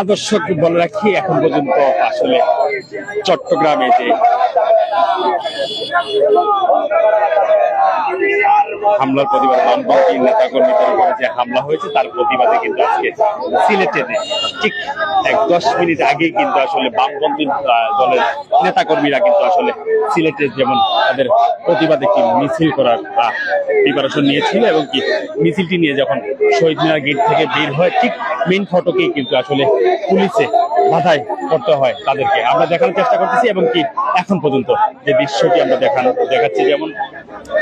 আদর্শ বলে রাখি এখন পর্যন্ত আসলে চট্টগ্রামে যে হামলার প্রতিবাদ বামপন্থী নেতা কর্মীদের উপরে যে হামলা হয়েছে, তার প্রতিবাদে কিন্তু আজকে সিলেটে ঠিক এক দশ মিনিট আগে কিন্তু আসলে বামপন্থী দলের নেতা কর্মীরা কিন্তু আসলে সিলেটে যেমন তাদের প্রতিবাদে কি মিছিল করার প্রিপারেশন নিয়েছিল এবং কি মিছিলটি নিয়ে যখন শহীদ মিনার গেট থেকে বের হয়, ঠিক মেইন ফটকেই কিন্তু আসলে পুলিশে বাধায় করতে হয় তাদেরকে। আমরা দেখানোর চেষ্টা করতেছি এবং কি এখন পর্যন্ত যে দৃশ্যটি আমরা দেখানো দেখাচ্ছি, যেমন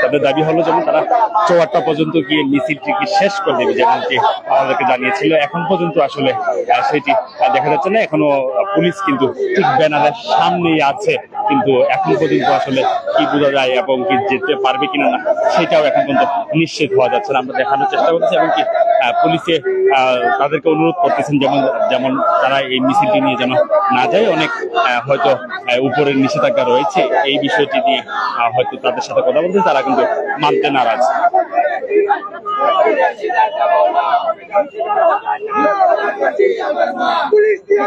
তাদের দাবি হলো যেমন তারা চৌয়াট্টা পর্যন্ত গিয়ে মিছিলটিকে শেষ করে দেবে, যেমনটি আমাদেরকে জানিয়েছিল। এখন পর্যন্ত আসলে সেটি দেখা যাচ্ছে না। এখনও পুলিশ কিন্তু ঠিক ব্যানারের সামনেই আছে, কিন্তু এখন পর্যন্ত আসলে কি বোঝা যায় এবং কি যেতে পারবে কিনা না, সেটাও এখন পর্যন্ত নিশ্চিত হওয়া যাচ্ছে না। আমরা দেখানোর চেষ্টা করতেছি এবং কি পুলিশে তাদেরকে অনুরোধ করতেছেন যেমন যেমন তারা এই মিছিলটি নিয়ে যেন না যায় অনেক হয়তো উপরের নিষেধাজ্ঞা রয়েছে এই বিষয়টি নিয়ে হয়তো তাদের সাথে কথা বলতে তারা কিন্তু মানতে নারাজ পুলিশ দিয়ে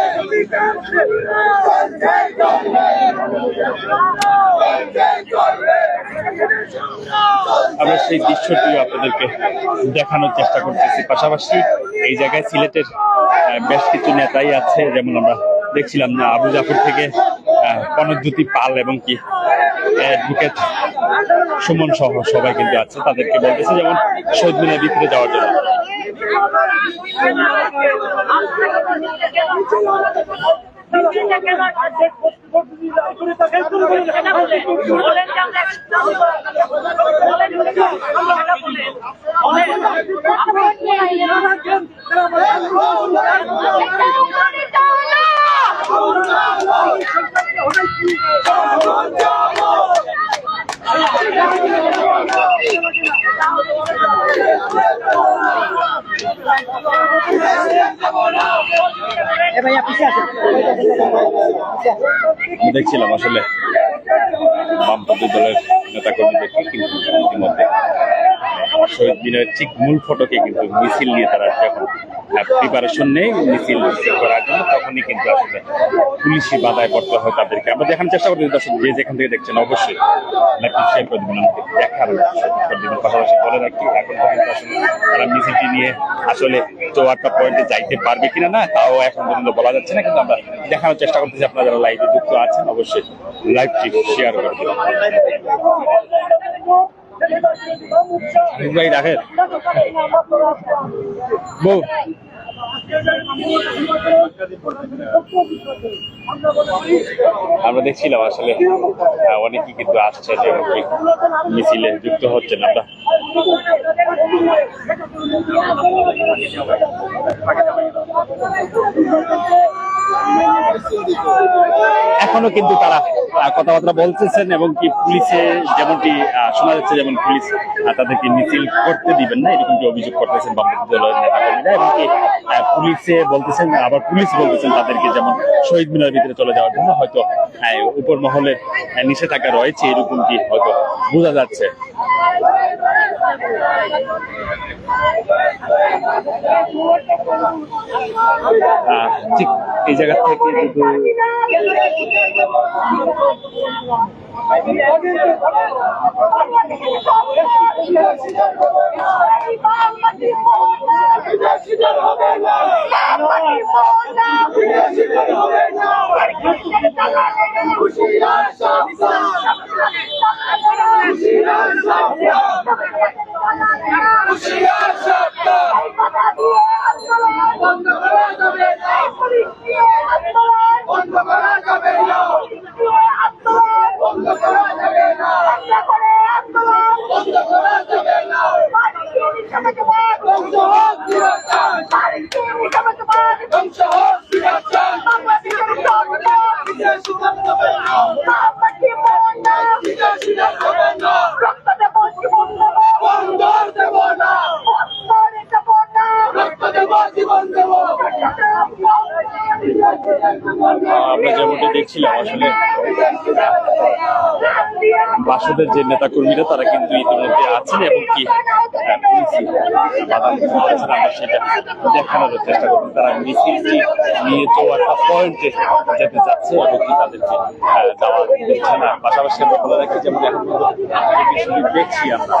পুলিশ আমরা সেই দৃশ্যটি আপনাদেরকে দেখানোর চেষ্টা করতেছি। পাশাপাশি এই জায়গায় সিলেটের বেশ কিছু নেতাই আছে, যেমন আমরা দেখছিলাম না, আবু জাফর থেকে কনকজ্যোতি পাল এবং কি, অ্যাডভোকেট সুমন সহ সবাই কিন্তু আছে, তাদেরকে বলতেছে যেমন শহীদ মিনার ভিতরে যাওয়ার জন্য। আমরা দেখছিলাম আসলে বামপন্থী দলের নেতা কর্মীদেরকে কিন্তু ইতিমধ্যে শহীদ মিনারের ঠিক মূল ফটকে কিন্তু মিছিল নিয়ে তারা যখন প্রিপারেশন নেই, মিছিল করার জন্য তখনই কিন্তু আসলে পুলিশি বাধায় পড়তে হয় তাদেরকে। আমরা দেখানোর চেষ্টা করছি দর্শক যে যেখান থেকে দেখছেন, অবশ্যই লাইভটি শেয়ার করে দেখার পাশাপাশি বলে রাখি, এখন পর্যন্ত আসলে তারা মিছিলটি নিয়ে আসলে চৌয়াট্টা পয়েন্টে যাইতে পারবে কিনা না, তাও এখন পর্যন্ত বলা যাচ্ছে না, কিন্তু আমরা দেখানোর চেষ্টা করতেছি। আপনারা যারা লাইভে যুক্ত আছেন, অবশ্যই লাইভটি শেয়ার করে দেবেন। আমরা দেখছিলাম আসলে আহ, অনেকেই কিন্তু আসছে যে মিছিলে যুক্ত হচ্ছেন আমরা। এখনও কিন্তু তারা কথাবার্তা বলতেছেন এবং কি পুলিশে যেমনটি শোনা যাচ্ছে যেমন পুলিশ তাদেরকে মিছিল করতে দিবেন না এরকমটি অভিযোগ করতেছেন বামপন্থী দলের নেতাকর্মীরা এবং কি পুলিশে বলতেছেন আবার পুলিশ বলতেছেন তাদেরকে যেমন শহীদ মিনার ভিতরে চলে যাওয়ার জন্য হয়তো উপর মহলে আহ, নিষেধাজ্ঞা রয়েছে এরকমটি হয়তো বোঝা যাচ্ছে। ঠিক এই জায়গা থেকে যদি বন্ধ আমরা যেমনটা দেখছিলাম আসলে বাসদের যে নেতা কর্মীরা তারা কিন্তু ইতিমধ্যে আছেন এবং কি সেটা দেখানোর চেষ্টা করব। তারা মিছিলটি নিয়ে চৌয়াত্তা পয়েন্টে যেতে চাচ্ছে এবং কি তাদেরকে যাওয়া দিচ্ছে না। পাশাপাশি আমরা বলে রাখি যেমন এখন দেখছি আমরা।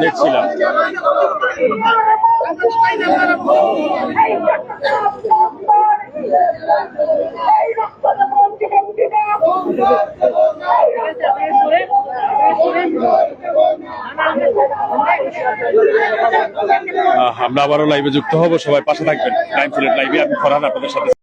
দেখছিলাম। আমরা আবারও লাইভে যুক্ত হব, সবাই পাশে থাকবেন। টাইম ফুলের লাইভে আমি ফরহান আপনাদের সাথে